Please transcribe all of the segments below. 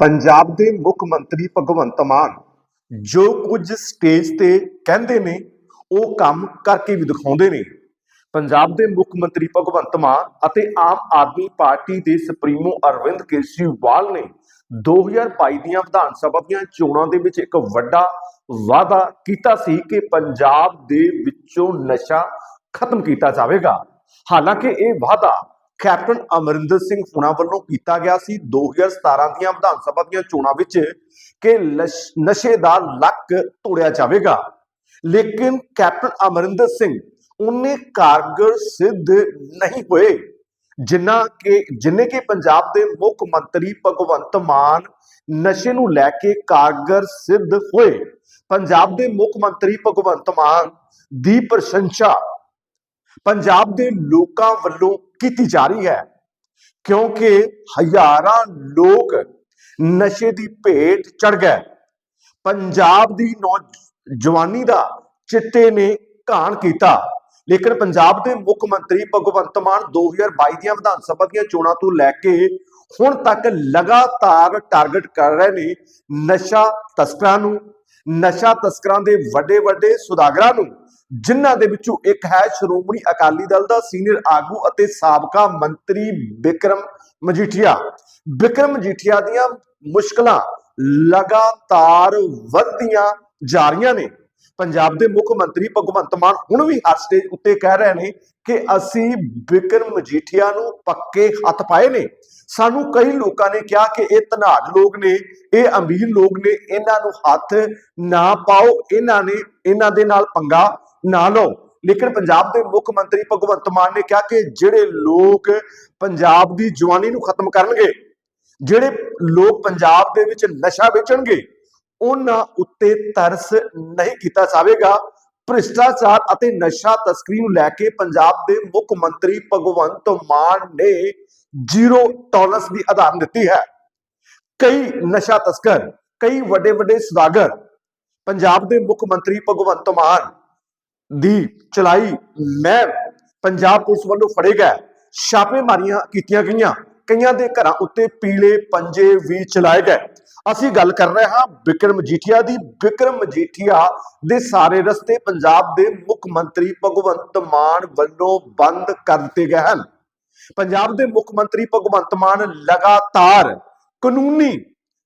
ਪੰਜਾਬ ਦੇ ਮੁੱਖ ਮੰਤਰੀ ਭਗਵੰਤ ਮਾਨ ਜੋ ਕੁਝ ਸਟੇਜ ਤੇ ਕਹਿੰਦੇ ਨੇ ਉਹ ਕੰਮ ਕਰਕੇ ਵੀ ਦਿਖਾਉਂਦੇ ਨੇ। ਪੰਜਾਬ ਦੇ ਮੁੱਖ ਮੰਤਰੀ ਭਗਵੰਤ ਮਾਨ ਅਤੇ ਆਮ ਆਦਮੀ ਪਾਰਟੀ ਦੇ ਸੁਪਰੀਮੋ ਅਰਵਿੰਦ ਕੇਜਰੀਵਾਲ ਨੇ 2022 ਦੀਆਂ ਵਿਧਾਨ ਸਭਾ ਦੀਆਂ ਚੋਣਾਂ ਦੇ ਵਿੱਚ ਇੱਕ ਵੱਡਾ ਵਾਅਦਾ ਕੀਤਾ ਸੀ ਕਿ ਪੰਜਾਬ ਦੇ ਵਿੱਚੋਂ ਨਸ਼ਾ ਖਤਮ ਕੀਤਾ ਜਾਵੇਗਾ। ਹਾਲਾਂਕਿ ਇਹ ਵਾਅਦਾ ਕੈਪਟਨ ਅਮਰਿੰਦਰ ਸਿੰਘ ਹੁਣਾਂ ਵੱਲੋਂ ਕੀਤਾ ਗਿਆ ਸੀ 2017 ਦੀਆਂ ਵਿਧਾਨ ਸਭਾ ਦੀਆਂ ਚੋਣਾਂ ਵਿੱਚ ਕਿ ਨਸ਼ੇ ਦਾ ਲੱਕ ਤੋੜਿਆ ਜਾਵੇਗਾ। ਲੇਕਿਨ ਕੈਪਟਨ ਅਮਰਿੰਦਰ ਸਿੰਘ ਉਹਨੇ ਕਾਰਗਰ ਸਿੱਧ ਨਹੀਂ ਹੋਏ, ਜਿੰਨਾ ਕਿ, ਜਿੰਨੇ ਕਿ ਪੰਜਾਬ ਦੇ ਮੁੱਖ ਮੰਤਰੀ ਭਗਵੰਤ ਮਾਨ ਨਸ਼ੇ ਨੂੰ ਲੈ ਕੇ ਕਾਰਗਰ ਸਿੱਧ ਹੋਏ। ਪੰਜਾਬ ਦੇ ਮੁੱਖ ਮੰਤਰੀ ਭਗਵੰਤ ਮਾਨ ਦੀ ਪ੍ਰਸ਼ੰਸਾ ਪੰਜਾਬ ਦੇ ਲੋਕਾਂ ਵੱਲੋਂ ਕੀਤੀ ਜਾ ਰਹੀ ਹੈ, ਕਿਉਂਕਿ ਹਜ਼ਾਰਾਂ ਲੋਕ ਨਸ਼ੇ ਦੀ ਭੇਟ ਚੜ ਗਏ। ਪੰਜਾਬ ਦੀ ਨੌਜਵਾਨੀ ਦਾ ਚਿੱਟੇ ਨੇ ਘਾਣ ਕੀਤਾ। ਲੇਕਿਨ ਪੰਜਾਬ ਦੇ ਮੁੱਖ ਮੰਤਰੀ ਭਗਵੰਤ ਮਾਨ 2022 ਦੀਆਂ ਵਿਧਾਨ ਸਭਾ ਦੀਆਂ ਚੋਣਾਂ ਤੋਂ ਲੈ ਕੇ ਹੁਣ ਤੱਕ ਲਗਾਤਾਰ ਟਾਰਗੇਟ ਕਰ ਰਹੇ ਨੇ ਨਸ਼ਾ ਤਸਕਰਾਂ ਨੂੰ। ਨਸ਼ਾ ਤਸਕਰਾਂ ਦੇ ਵੱਡੇ ਵੱਡੇ ਸੁਦਾਗਰਾਂ ਨੂੰ, ਜਿਨ੍ਹਾਂ ਦੇ ਵਿੱਚੋਂ ਇੱਕ ਹੈ ਸ਼੍ਰੋਮਣੀ ਅਕਾਲੀ ਦਲ ਦਾ ਸੀਨੀਅਰ ਆਗੂ ਅਤੇ ਸਾਬਕਾ ਮੰਤਰੀ ਬਿਕਰਮ ਮਜੀਠੀਆ। ਬਿਕਰਮ ਮਜੀਠੀਆ ਦੀਆਂ ਮੁਸ਼ਕਲਾਂ ਲਗਾਤਾਰ ਵੱਧਦੀਆਂ ਜਾ ਰਹੀਆਂ ਨੇ। ਪੰਜਾਬ ਦੇ ਮੁੱਖ ਮੰਤਰੀ ਭਗਵੰਤ ਮਾਨ ਹੁਣ ਵੀ ਹਰ ਸਟੇਜ ਉੱਤੇ ਕਹਿ ਰਹੇ ਨੇ ਕਿ ਅਸੀਂ ਬਿਕਰਮ ਮਜੀਠੀਆ ਨੂੰ ਪੱਕੇ ਹੱਥ ਪਾਏ ਨੇ। ਸਾਨੂੰ ਕਈ ਲੋਕਾਂ ਨੇ ਕਿਹਾ ਕਿ ਇਹ ਧਨਾੜ ਲੋਕ ਨੇ, ਇਹ ਅਮੀਰ ਲੋਕ ਨੇ, ਇਹਨਾਂ ਨੂੰ ਹੱਥ ਨਾ ਪਾਓ, ਇਹਨਾਂ ਨੇ, ਇਹਨਾਂ ਦੇ ਨਾਲ ਪੰਗਾ ਨਾ ਲਓ। ਲੇਕਿਨ ਪੰਜਾਬ ਦੇ ਮੁੱਖ ਮੰਤਰੀ ਭਗਵੰਤ ਮਾਨ ਨੇ ਕਿਹਾ ਕਿ ਜਿਹੜੇ ਲੋਕ ਪੰਜਾਬ ਦੀ ਜਵਾਨੀ ਨੂੰ ਖਤਮ ਕਰਨਗੇ, ਜਿਹੜੇ ਲੋਕ ਪੰਜਾਬ ਦੇ ਵਿੱਚ ਨਸ਼ਾ ਵੇਚਣਗੇ ਉਹਨਾਂ ਉੱਤੇ ਤਰਸ ਨਹੀਂ ਕੀਤਾ ਜਾਵੇਗਾ। ਭ੍ਰਿਸ਼ਟਾਚਾਰ ਅਤੇ ਨਸ਼ਾ ਤਸਕਰੀ ਨੂੰ ਲੈ ਕੇ ਪੰਜਾਬ ਦੇ ਮੁੱਖ ਮੰਤਰੀ ਭਗਵੰਤ ਮਾਨ ਨੇ ਜ਼ੀਰੋ ਟੋਲਰੈਂਸ ਦੀ ਆਧਾਰਨ ਦਿੱਤੀ ਹੈ। ਕਈ ਨਸ਼ਾ ਤਸਕਰ, ਕਈ ਵੱਡੇ ਵੱਡੇ ਸੁਦਾਗਰ ਪੰਜਾਬ ਦੇ ਮੁੱਖ ਮੰਤਰੀ ਭਗਵੰਤ ਮਾਨ ਦੀ ਚਲਾਈ ਮੈਂ ਪੰਜਾਬ ਪੁਲਿਸ ਵੱਲੋਂ ਫੜੇ ਗਏ, ਛਾਪੇਮਾਰੀਆਂ ਕੀਤੀਆਂ ਗਈਆਂ। ਕਈਆਂ ਦੇ ਘਰਾਂ ਉੱਤੇ ਪੀਲੇ ਪੰਜੇ ਵੀ ਚਲਾਏ ਗਏ। ਅਸੀਂ ਗੱਲ ਕਰ ਰਹੇ ਹਾਂ ਵਿਕਰਮ ਮਜੀਠੀਆ ਦੀ। ਵਿਕਰਮ ਮਜੀਠੀਆ ਦੇ ਸਾਰੇ ਰਸਤੇ ਪੰਜਾਬ ਦੇ ਮੁੱਖ ਮੰਤਰੀ ਭਗਵੰਤ ਮਾਨ ਵੱਲੋਂ ਬੰਦ ਕਰ ਦਿੱਤੇ ਗਏ ਹਨ। ਪੰਜਾਬ ਦੇ ਮੁੱਖ ਮੰਤਰੀ ਭਗਵੰਤ ਮਾਨ ਲਗਾਤਾਰ ਕਾਨੂੰਨੀ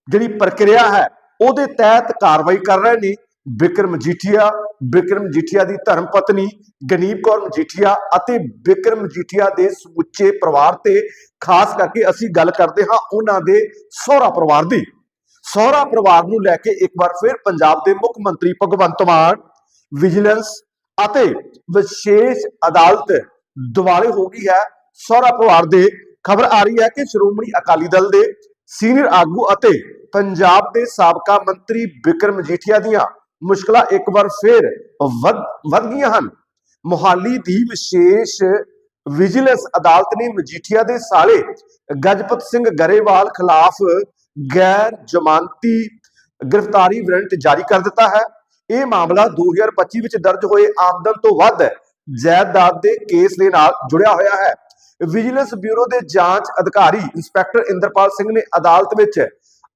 ਜਿਹੜੀ ਪ੍ਰਕਿਰਿਆ ਹੈ, ਉਹਦੇ ਤਹਿਤ ਕਾਰਵਾਈ ਕਰ ਰਹੇ ਨੇ। ਵਿਕਰਮ ਮਜੀਠੀਆ ਵਿਕਰਮ ਮਜੀਠੀਆ ਦੀ ਧਰਮ ਪਤਨੀ ਗਨੀਪ ਕੌਰ ਮਜੀਠੀਆ ਅਤੇ ਵਿਕਰਮ ਮਜੀਠੀਆ ਦੇ ਸਮੁੱਚੇ ਪਰਿਵਾਰ ਤੇ ਖਾਸ ਕਰਕੇ ਅਸੀਂ ਗੱਲ ਕਰਦੇ ਹਾਂ ਉਹਨਾਂ ਦੇ ਸਹੁਰਾ ਪਰਿਵਾਰ ਦੀ। ਸਹੁਰਾ ਪਰਿਵਾਰ ਨੂੰ ਲੈ ਕੇ ਇੱਕ ਵਾਰ ਫਿਰ ਪੰਜਾਬ ਦੇ ਮੁੱਖ ਮੰਤਰੀ ਭਗਵੰਤ ਮਾਨ, ਵਿਜੀਲੈਂਸ ਅਤੇ ਵਿਸ਼ੇਸ਼ ਅਦਾਲਤ ਦੁਆਲੇ ਹੋ ਗਈ ਹੈ। ਸਹੁਰਾ ਪਰਿਵਾਰ ਦੇ ਖਬਰ ਆ ਰਹੀ ਹੈ ਕਿ ਸ਼੍ਰੋਮਣੀ ਅਕਾਲੀ ਦਲ ਦੇ ਸੀਨੀਅਰ ਆਗੂ ਅਤੇ ਪੰਜਾਬ ਦੇ ਸਾਬਕਾ ਮੰਤਰੀ ਬਿਕਰਮ ਮਜੀਠੀਆ ਦੀਆਂ ਮੁਸ਼ਕਲਾਂ ਇੱਕ ਵਾਰ ਫਿਰ ਵੱਧ ਵੱਧ ਗਈਆਂ ਹਨ। ਮੁਹਾਲੀ ਦੀ ਵਿਸ਼ੇਸ਼ ਵਿਜੀਲੈਂਸ ਅਦਾਲਤ ਨੇ ਮਜੀਠੀਆ ਦੇ ਸਾਲੇ ਗਜਪਤ ਸਿੰਘ ਗਰੇਵਾਲ ਖਿਲਾਫ ਗੈਰ ਜ਼ਮਾਨਤੀ ਗ੍ਰਿਫਤਾਰੀ ਵਾਰੰਟ ਜਾਰੀ ਕਰ ਦਿੱਤਾ ਹੈ। ਇਹ ਮਾਮਲਾ 2025 ਵਿੱਚ ਦਰਜ ਹੋਏ ਆਮਦਨ ਤੋਂ ਵੱਧ ਜਾਇਦਾਦ ਦੇ ਕੇਸ ਦੇ ਨਾਲ ਜੁੜਿਆ ਹੋਇਆ ਹੈ। ਵਿਜੀਲੈਂਸ ਬਿਊਰੋ ਦੇ ਜਾਂਚ ਅਧਿਕਾਰੀ ਇੰਸਪੈਕਟਰ ਇੰਦਰਪਾਲ ਸਿੰਘ ਨੇ ਅਦਾਲਤ ਵਿੱਚ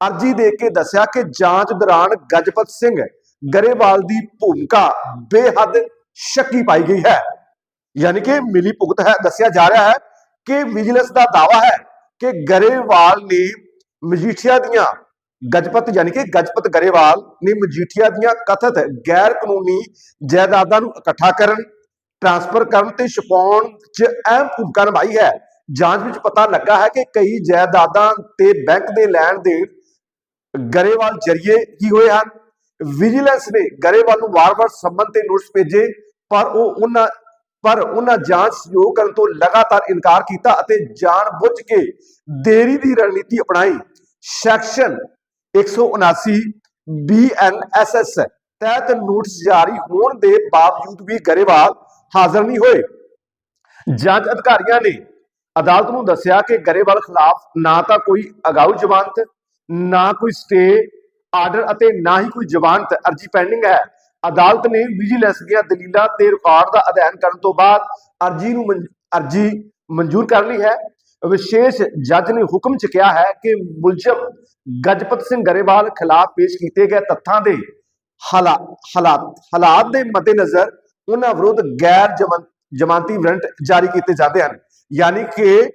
ਅਰਜੀ ਦੇ ਕੇ ਦੱਸਿਆ ਕਿ ਜਾਂਚ ਦੌਰਾਨ ਗਜਪਤ ਸਿੰਘ ਗਰੇਵਾਲ ਦੀ ਭੂਮਿਕਾ ਬੇਹੱਦ ਸ਼ੱਕੀ ਪਾਈ ਗਈ ਹੈ। ਯਾਨੀ ਕਿ ਮਿਲੀ ਭੁਗਤ ਹੈ, ਦੱਸਿਆ ਜਾ ਰਿਹਾ ਹੈ ਕਿ ਵਿਜੀਲੈਂਸ ਦਾ ਦਾਵਾ ਹੈ ਕਿ ਗਰੇਵਾਲ ਨੇ ਮਜੀਠੀਆ ਦੀਆਂ ਗਜਪਤ ਯਾਨੀ ਕਿ ਗਜਪਤ ਗਰੇਵਾਲ ਨੇ ਮਜੀਠੀਆ ਦੀਆਂ ਕਥਿਤ ਗੈਰ ਕਾਨੂੰਨੀ ਜਾਇਦਾਦਾਂ ਨੂੰ ਇਕੱਠਾ ਕਰਨ ਟ੍ਰਾਂਸਫਰ ਕਰਨ ਤੇ ਛੁਪਾਉਣ 'ਚ ਅਹਿਮ ਭੂਮਿਕਾ ਨਿਭਾਈ ਹੈ। ਜਾਂਚ ਵਿੱਚ ਪਤਾ ਲੱਗਾ ਹੈ ਕਿ ਕਈ ਜਾਇਦਾਦਾਂ ਤੇ ਬੈਂਕ ਦੇ ਲੈਣ ਦੇਣ ਗਰੇਵਾਲ ਜਰੀਏ ਹੀ ਹੋਏ ਹਨ। ਵਿਜੀਲੈਂਸ ਨੇ ਗਰੇਵਾਲ ਨੂੰ ਵਾਰ-ਵਾਰ ਸੰਬੰਧ ਤੇ ਨੋਟਿਸ ਭੇਜੇ, ਪਰ ਉਹ ਉਹਨਾਂ, ਪਰ ਉਹਨਾਂ ਜਾਂਚ ਸਹਿਯੋਗ ਕਰਨ ਤੋਂ ਲਗਾਤਾਰ ਇਨਕਾਰ ਕੀਤਾ ਅਤੇ ਜਾਣਬੁੱਝ ਕੇ ਦੇਰੀ ਦੀ ਰਣਨੀਤੀ ਅਪਣਾਈ। ਸੈਕਸ਼ਨ 179 ਬੀਐਨਐਸਐਸ ਤਹਿਤ ਨੋਟਿਸ ਜਾਰੀ ਹੋਣ ਦੇ ਬਾਵਜੂਦ ਵੀ ਗਰੇਵਾਲ ਹਾਜ਼ਰ ਨਹੀਂ ਹੋਏ। ਜਾਂਚ ਅਧਿਕਾਰੀਆਂ ਨੇ ਅਦਾਲਤ ਨੂੰ ਦੱਸਿਆ ਕਿ ਗਰੇਵਾਲ ਖਿਲਾਫ ਨਾ ਤਾਂ ਕੋਈ ਅਗਾਊ ਜ਼ਮਾਨਤ, ਨਾ ਕੋਈ ਸਟੇ ਆਰਡਰ ਅਤੇ ਨਾ ਹੀ ਕੋਈ ਜ਼ਮਾਨਤ ਅਰਜੀ ਪੈਂਡਿੰਗ ਹੈ। ਅਦਾਲਤ ਨੇ ਵਿਜੀਲੈਂਸ ਦੀਆਂ ਦਲੀਲਾਂ ਤੇ ਰਿਕਾਰਡ ਦਾ ਅਧਿਐਨ ਕਰਨ ਤੋਂ ਬਾਅਦ ਅਰਜੀ ਨੂੰ ਅਰਜੀ ਮਨਜ਼ੂਰ ਕਰ ਲਈ ਹੈ। ਵਿਸ਼ੇਸ਼ ਜੱਜ ਨੇ ਹੁਕਮ ਚ ਕਿਹਾ ਹੈ ਕਿ ਮੁਲਜ਼ਮ ਗਜਪਤ ਸਿੰਘ ਗਰੇਵਾਲ ਖਿਲਾਫ ਪੇਸ਼ ਕੀਤੇ ਗਏ ਤੱਥਾਂ ਦੇ ਹਾਲਾਤ ਹਾਲਾਤ ਦੇ ਮੱਦੇਨਜ਼ਰ ਉਹਨਾਂ ਵਿਰੁੱਧ ਗੈਰ ਜਮਨ- ਜ਼ਮਾਨਤੀ ਵਾਰੰਟ ਜਾਰੀ ਕੀਤੇ ਜਾਂਦੇ ਹਨ। ਯਾਨੀ ਕਿ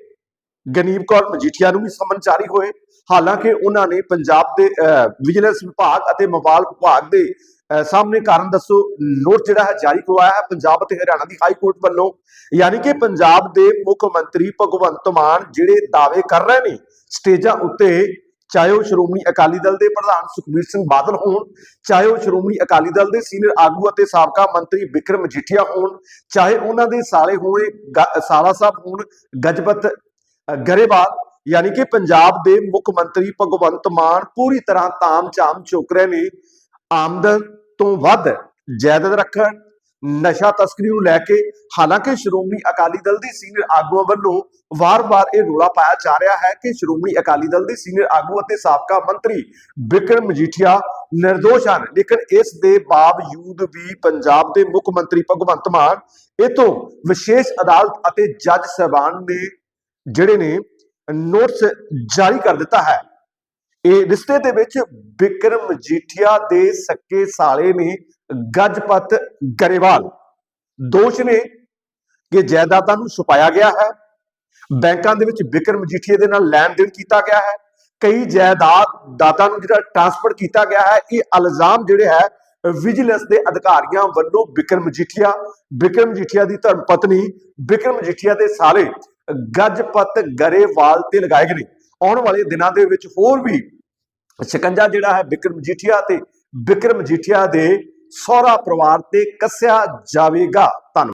ਗਨੀਬ ਕੌਰ ਮਜੀਠੀਆ ਨੂੰ ਵੀ ਸਮਨ ਜਾਰੀ ਹੋਏ। ਹਾਲਾਂਕਿ ਉਹਨਾਂ ਨੇ ਪੰਜਾਬ ਦੇ ਅਹ, ਵਿਜੀਲੈਂਸ ਵਿਭਾਗ ਅਤੇ ਮੋਬਾਈਲ ਵਿਭਾਗ ਦੇ ਸਾਹਮਣੇ ਕਾਰਨ ਦੱਸੋ, ਨੋਟ ਜਿਹੜਾ ਹੈ ਜਾਰੀ ਕਰਵਾਇਆ ਹੈ ਪੰਜਾਬ ਅਤੇ ਹਰਿਆਣਾ ਦੀ ਹਾਈ ਕੋਰਟ ਵੱਲੋਂ। ਯਾਨੀ ਕਿ ਪੰਜਾਬ ਦੇ ਮੁੱਖ ਮੰਤਰੀ ਭਗਵੰਤ ਮਾਨ ਜਿਹੜੇ ਦਾਅਵੇ ਕਰ ਰਹੇ ਨੇ ਸਟੇਜਾਂ ਉੱਤੇ, ਚਾਹੇ ਉਹ ਸ਼੍ਰੋਮਣੀ ਅਕਾਲੀ ਦਲ ਦੇ ਪ੍ਰਧਾਨ ਸੁਖਬੀਰ ਸਿੰਘ ਬਾਦਲ ਹੋਣ, ਚਾਹੇ ਉਹ ਸ਼੍ਰੋਮਣੀ ਅਕਾਲੀ ਦਲ ਦੇ ਸੀਨੀਅਰ ਆਗੂ ਅਤੇ ਸਾਬਕਾ ਮੰਤਰੀ ਵਿਕਰਮ ਮਜੀਠੀਆ ਹੋਣ, ਚਾਹੇ ਉਹਨਾਂ ਦੇ ਸਾਲੇ ਹੋਏ ਗ- ਸਾਲਾ ਸਾਹਿਬ ਹੋਣ, ਗਜਪਤ ਗਰੇਵਾਲ, ਯਾਨੀ ਕਿ ਪੰਜਾਬ ਦੇ ਮੁੱਖ ਮੰਤਰੀ ਭਗਵੰਤ ਮਾਨ ਪੂਰੀ ਤਰ੍ਹਾਂ ਤਾਮ-ਝਾਮ ਚੁੱਕ ਰਹੇ ਨੇ। ਆਮਦਨ ਤੋਂ ਵੱਧ ਜਾਇਦਾਦ ਰੱਖਣ, ਨਸ਼ਾ ਤਸਕਰੀ ਨੂੰ ਲੈ ਕੇ, ਹਾਲਾਂਕਿ ਸ਼੍ਰੋਮਣੀ ਅਕਾਲੀ ਦਲ ਦੀ ਸੀਨੀਅਰ ਆਗੂਆਂ ਵੱਲੋਂ ਵਾਰ-ਵਾਰ ਇਹ ਰੋਲਾ ਪਾਇਆ ਜਾ ਰਿਹਾ ਹੈ ਕਿ ਸ਼੍ਰੋਮਣੀ ਅਕਾਲੀ ਦਲ ਦੇ ਸੀਨੀਅਰ ਆਗੂ ਅਤੇ ਸਾਬਕਾ ਮੰਤਰੀ ਬਿਕਰਮ ਮਜੀਠੀਆ ਨਿਰਦੋਸ਼ ਹਨ। ਲੇਕਿਨ ਇਸ ਦੇ ਬਾਵਜੂਦ ਵੀ ਪੰਜਾਬ ਦੇ ਮੁੱਖ ਮੰਤਰੀ ਭਗਵੰਤ ਮਾਨ ਇਹ ਤੋਂ ਵਿਸ਼ੇਸ਼ ਅਦਾਲਤ ਅਤੇ ਜੱਜ ਸਾਹਿਬਾਨ ਨੇ, ਜਿਹੜੇ ਨੇ ਨੋਟਿਸ ਜਾਰੀ ਕਰ ਦਿੱਤਾ ਹੈ। ਇਹ ਰਿਸ਼ਤੇ ਦੇ ਵਿੱਚ ਵਿਕਰਮ ਮਜੀਠੀਆ ਦੇ ਸੱਕੇ ਸਾਲੇ ਨੇ ਗਜਪਤ ਗਰੇਵਾਲ। ਦੋਸ਼ ਨੇ ਕਿ ਜਾਇਦਾਦਾਂ ਨੂੰ ਛੁਪਾਇਆ ਗਿਆ ਹੈ। ਬੈਂਕਾਂ ਦੇ ਵਿੱਚ ਵਿਕਰਮ ਮਜੀਠੀਆ ਦੇ ਨਾਲ ਲੈਣ ਦੇਣ ਕੀਤਾ ਗਿਆ ਹੈ। ਕਈ ਜਾਇਦਾਦ ਦਾਤਾ ਨੂੰ ਜਿਹੜਾ ਟ੍ਰਾਂਸਫਰ ਕੀਤਾ ਗਿਆ ਹੈ, ਇਹ ਇਲਜ਼ਾਮ ਜਿਹੜੇ ਹੈ, ਵਿਜੀਲੈਂਸ ਦੇ ਅਧਿਕਾਰੀਆਂ ਵੱਲੋਂ ਵਿਕਰਮ ਮਜੀਠੀਆ ਵਿਕਰਮ ਮਜੀਠੀਆ ਦੀ ਧਰਮ ਪਤਨੀ, ਵਿਕਰਮ ਮਜੀਠੀਆ ਦੇ ਸਾਲੇ ਗਜਪਤ ਗਰੇਵਾਲ ਤੇ ਲਗਾਏ ਗਏ ਨੇ। ਆਉਣ ਵਾਲੇ ਦਿਨਾਂ ਦੇ ਵਿੱਚ ਹੋਰ ਵੀ ਸ਼ਿਕੰਜਾ ਜਿਹੜਾ ਹੈ ਵਿਕਰਮ ਮਜੀਠੀਆ ਤੇ ਵਿਕਰਮ ਮਜੀਠੀਆ ਦੇ ਸਹੁਰਾ ਪਰਿਵਾਰ ਤੇ ਕੱਸਿਆ ਜਾਵੇਗਾ। ਧੰਨਵਾਦ।